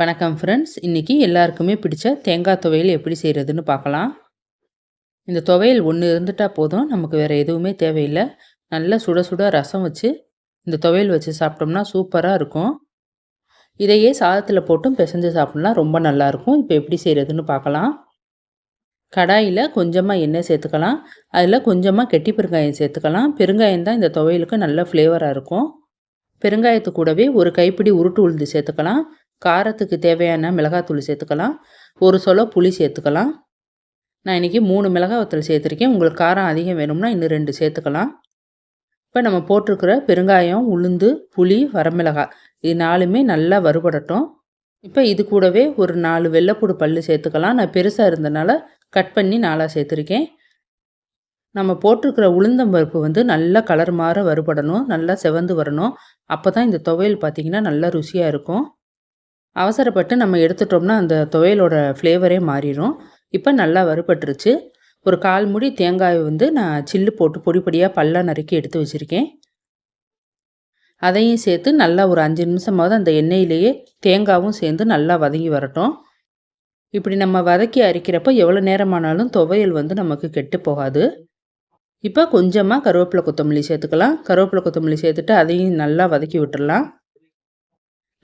வணக்கம் ஃப்ரெண்ட்ஸ் இன்றைக்கி எல்லாருக்குமே பிடிச்ச தேங்காய் துவையல் எப்படி செய்கிறதுன்னு பார்க்கலாம். இந்த துவையல் ஒன்று இருந்துட்டால் போதும். நமக்கு வேறு எதுவுமே தேவையில்லை. நல்லா சுட சுட ரசம் வச்சு இந்த துவையல் வச்சு சாப்பிட்டோம்னா சூப்பராக இருக்கும். இதையே சாதத்தில் போட்டும் பிசைஞ்சு சாப்பிட்லாம். ரொம்ப நல்லாயிருக்கும் இப்போ எப்படி செய்கிறதுன்னு பார்க்கலாம். கடாயில் கொஞ்சமாக எண்ணெய் சேர்த்துக்கலாம். அதில் கொஞ்சமாக கெட்டி பெருங்காயம் சேர்த்துக்கலாம். பெருங்காயம் தான் இந்த துவையலுக்கு நல்ல ஃப்ளேவராக இருக்கும். பெருங்காயத்து கூடவே ஒரு கைப்பிடி உருட்டு உளுந்து சேர்த்துக்கலாம். காரத்துக்கு தேவையான மிளகாத்தூள் சேர்த்துக்கலாம். ஒரு சொல புளி சேர்த்துக்கலாம். நான் இன்றைக்கி மூணு மிளகாய் வத்தல் சேர்த்துருக்கேன். உங்களுக்கு காரம் அதிகம் வேணும்னா இன்னும் ரெண்டு சேர்த்துக்கலாம். இப்போ நம்ம போட்டிருக்கிற பெருங்காயம் உளுந்து புளி வரமிளகாய் இது நாலுமே நல்லா வறுபடட்டும். இப்போ இது கூடவே ஒரு நாலு வெள்ளைப்பூடு பல் சேர்த்துக்கலாம். நான் பெருசாக இருந்தனால கட் பண்ணி நாளாக சேர்த்துருக்கேன். நம்ம போட்டிருக்கிற உளுந்தம்பருப்பு வந்து நல்லா கலர் மாற வறுபடணும். நல்லா செவந்து வரணும். அப்போ தான் இந்த துவையல் பார்த்திங்கன்னா நல்லா ருசியாக இருக்கும். அவசரப்பட்டு நம்ம எடுத்துட்டோம்னா அந்த துவையலோட ஃப்ளேவரே மாறிடும் இப்போ நல்லா வறுபட்டுருச்சு. ஒரு கால் முடி தேங்காய் வந்து நான் சில்லு போட்டு பொடி பொடியாக பல்லாக நறுக்கி எடுத்து வச்சுருக்கேன். அதையும் சேர்த்து நல்லா ஒரு அஞ்சு நிமிஷமாவது அந்த எண்ணெயிலேயே தேங்காயும் சேர்ந்து நல்லா வதங்கி வரட்டும். இப்படி நம்ம வதக்கி அரைக்கிறப்ப எவ்வளோ நேரமானாலும் துவையல் வந்து நமக்கு கெட்டு போகாது. இப்போ கொஞ்சமாக கருவேப்பிலை கொத்தமல்லி சேர்த்துக்கலாம். கருவேப்பிலை கொத்தமல்லி சேர்த்துட்டு அதையும் நல்லா வதக்கி விட்டுடலாம்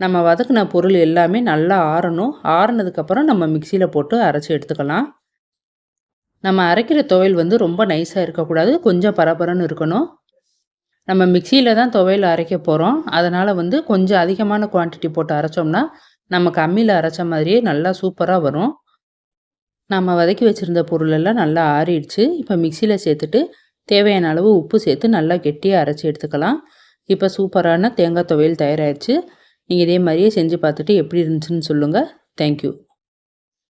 நம்ம வதக்கின பொருள் எல்லாமே நல்லா ஆறணும். ஆறுனதுக்கப்புறம் நம்ம மிக்சியில் போட்டு அரைச்சி எடுத்துக்கலாம். நம்ம அரைக்கிற துவையல் வந்து ரொம்ப நைஸாக இருக்கக்கூடாது. கொஞ்சம் பரபரன்னு இருக்கணும். நம்ம மிக்சியில் தான் துவையல் அரைக்க போகிறோம் அதனால் வந்து கொஞ்சம் அதிகமான குவான்டிட்டி போட்டு அரைச்சோம்னா நம்ம கம்மியில் அரைச்ச மாதிரியே நல்லா சூப்பராக வரும். நம்ம வதக்கி வச்சுருந்த பொருளெல்லாம் நல்லா ஆறிடுச்சு. இப்போ மிக்சியில் சேர்த்துட்டு தேவையான அளவு உப்பு சேர்த்து நல்லா கெட்டியாக அரைச்சி எடுத்துக்கலாம். இப்போ சூப்பரான தேங்காய் துவையல் தயாராகிடுச்சு நீங்கள் இதே மாதிரியே செஞ்சு பார்த்துட்டு எப்படி இருந்துச்சுன்னு சொல்லுங்கள் தேங்க்யூ